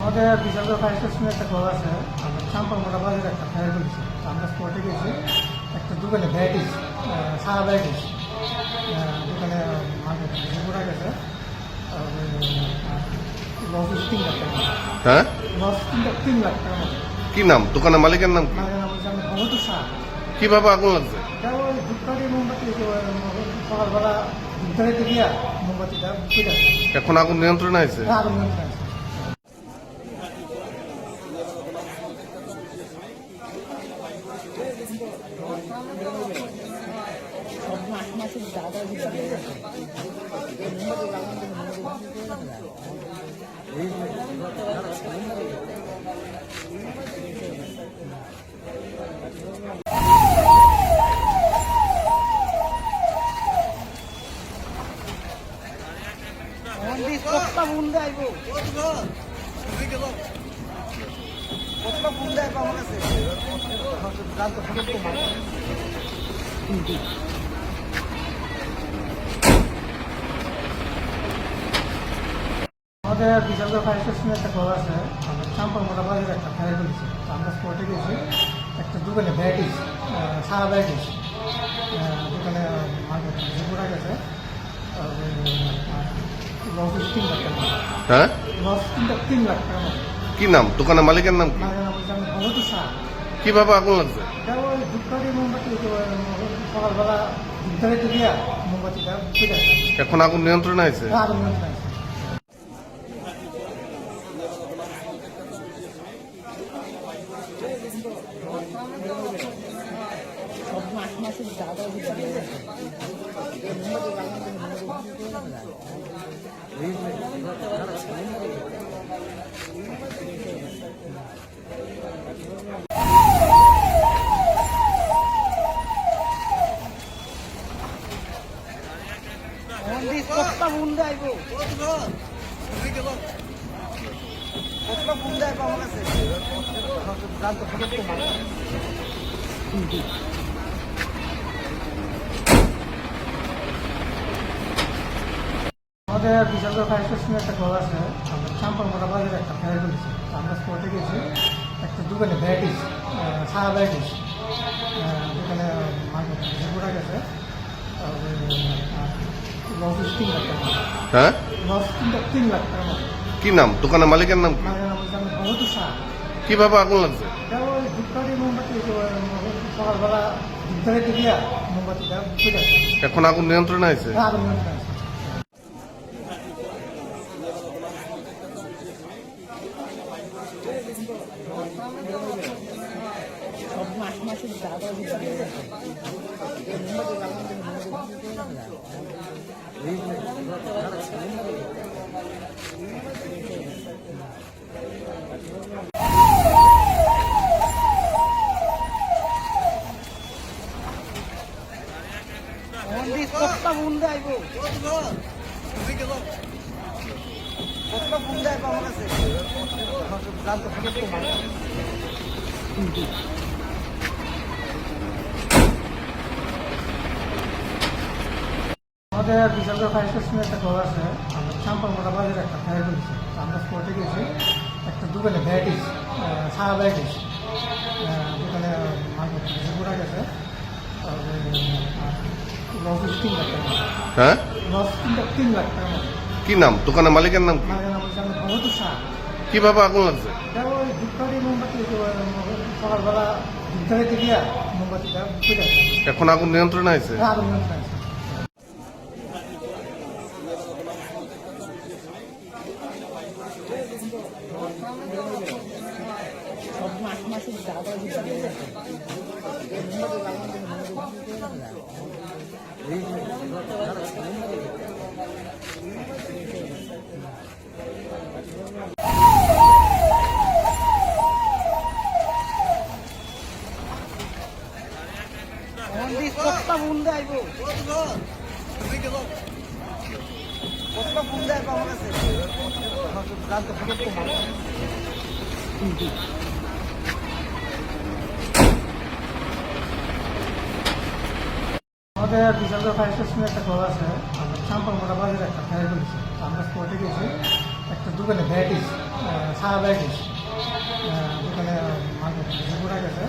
আমাদের বিশালগড় ফায়ার স্টেশনে একটা ঘর আছে। আমরা চাম্পা মোটা বাজারে একটা ফায়ার করেছি। আমরা স্পটে গেছি। একটা দোকানে ভ্যারাইটিস সারা ভ্যারাইটিস দোকানে মার্কেট গেছে। হ্যাঁ? কি নাম? দোকানের মালিকের নাম কি? কীভাবে আগুন লাগছে? এখন আগুন নিয়ন্ত্রণে আছে? আগুন নিয়ন্ত্রণে আছে। মন্দির কতটা বুন্দে আইব কতটা বুন্দে আইব আমার কাছে জানতে হবে তোমার আমাদের বিশালগড় ফায়ার স্টেশনে একটা ঘর আছে আমরা চাম্পা মোটা বাজারে একটা ফায়ার করেছি। আমরা স্পটে গেছি একটা দোকানে ভ্যারাইটিস সারা ভ্যারাইটিস দোকানে মার্কেট ঘোরা গেছে হ্যাঁ? কি নাম? দোকানের মালিকের নাম কীভাবে আগুন লাগছে? এখন আগুন নিয়ন্ত্রণে আছে। আগুন নিয়ন্ত্রণে আছে মন্দির কতটা বুন্দে আইব কতটা বুন্দে আইব আমার কাছে আমাদের বিশালগড় ফায়ার স্টেশনে একটা ঘর আছে। আমরা চাম্পা মোটা বাজারে একটা ফায়ার করেছি আমরা স্পটে গেছি একটা দোকানে ভ্যারাইটিস সারা ভ্যারাইটিস দোকানে মার্কেট ঘোরা গেছে। হ্যাঁ? কি নাম? দোকানের মালিকের নাম কীভাবে আগুন লাগছে? এখন আগুন নিয়ন্ত্রণে আছে আগুন নিয়ন্ত্রণে আছে মন্দির কতটা বুন্দে আইব কতটা বুন্দে আইব আমার কাছে আমাদের বিশালগড় ফায়ার স্টেশনে একটা ঘর আছে আমরা চাম্পা মোটা বাজারে একটা ফায়ার করেছি। আমরা স্পটে গেছি একটা দোকানে ভ্যারাইটিস সারা ভ্যারাইটিস দোকানে ঘোরা গেছে হ্যাঁ? কি নাম? দোকানের মালিকের নাম কীভাবে আগুন লাগছে? এখন আগুন নিয়ন্ত্রণে আছে আগুন নিয়ন্ত্রণে আছে মন্দির কতটা বুন্দে আইব কতটা বুন্দে আইব আমার কাছে আমাদের বিশালগড় ফায়ার স্টেশনে একটা কল আছে। আমরা চাম্পামোড়া বাজারে একটা ফায়ার করেছি। আমরা স্পটে গেছি। একটা দোকানে ভ্যারাইটিস সারা ভ্যারাইটিস দোকানে মার্কেট ঘোরা গেছে।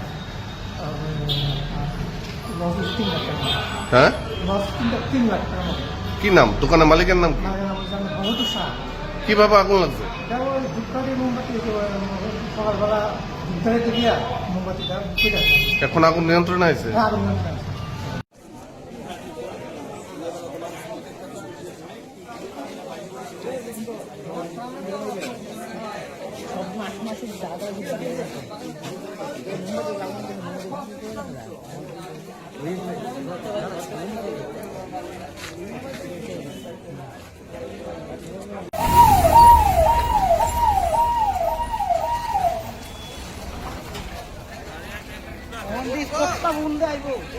লস তিন লাখ টাকা। হ্যাঁ? লস তিন লাখ তিন লাখ কি নাম? দোকানের মালিকের নাম কি? কীভাবে আগুন লাগছে? এখন আগুন নিয়ন্ত্রণে আছে আগুন নিয়ন্ত্রণে আছে। মন্দির কতটা বুন্দা আইব কতটা বুন্দা আইব আমার কাছে জানতে হবে তো মানুষ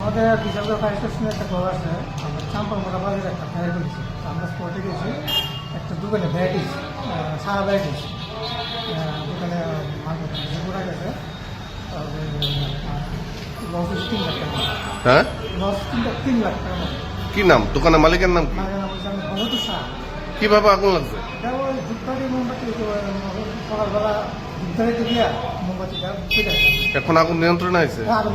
আমাদের বিশালগড় ফায়ার স্টেশনে একটা কল আছে। আমরা চাম্পামোড়া বাজারে একটা ফায়ার করেছি। আমরা স্পটে গেছি, একটা দোকানে ভ্যারাইটিস সারা ভ্যারাইটিস দোকানে মার্কেট ঘোরা গেছে। লস হ্যাঁ? কি নাম? দোকানের মালিকের নাম কি? মানে কীভাবে আগুন লাগছে? আসে। এখন আগুন নিয়ন্ত্রণে আছে? আগুন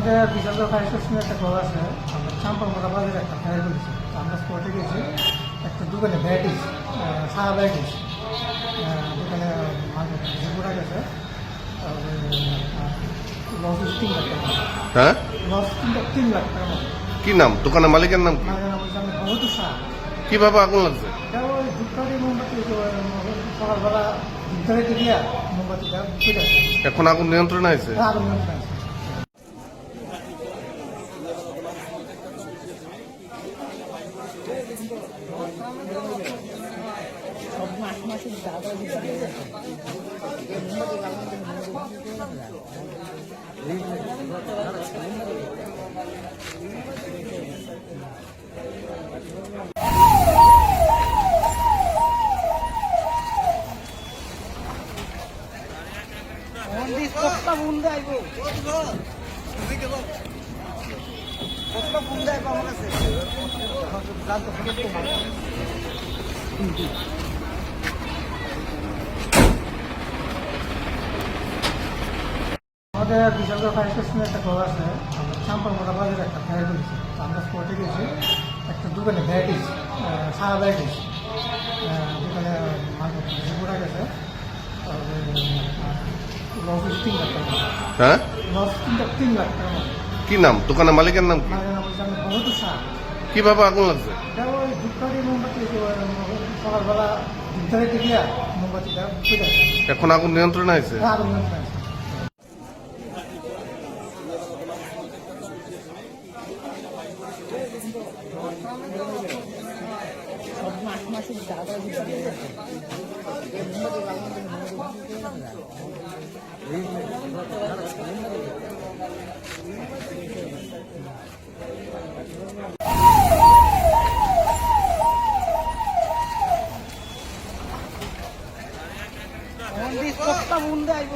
আমাদের বিশালগড় ফায়ার স্টেশনে একটা কল আছে। আমরা চাম্পামোড়া বাজারে একটা ফায়ার করেছি আমরা স্পটে গেছি একটা দোকানে ভ্যারাইটিস সারা ভ্যারাইটিস দোকানে ঘোরা গেছে লস তিন লাখ টাকা। হ্যাঁ? লস তিন লাখ তিন লাখ কি নাম? দোকানের মালিকের নাম কি? কীভাবে আগুন লাগছে? এখন আগুন নিয়ন্ত্রণে আছে আগুন নিয়ন্ত্রণে আছে। মন্দির কতটা বুন্দা আইব কতটা বুন্দা আইব আমার কাছে জানতে হবে তো মানুষ আমাদের বিশালগড় ফায়ার স্টেশনে একটা কল আছে। চাম্পামোড়া বাজারে একটা ফায়ার করেছি আমরা স্পটে গেছি। একটা দোকানে ভ্যারাইটিস সারা ভ্যারাইটিস দোকানে মার্কেট ঘোরা গেছে। লস তিন লাখ টাকা। হ্যাঁ? লস তিন লাখ তিন লাখ মতো কি নাম? দোকানের মালিকের নাম কি? কীভাবে আগুন লাগছে? এখন আগুন নিয়ন্ত্রণে আছে। মন্দির সস্তা মুন্দে আইব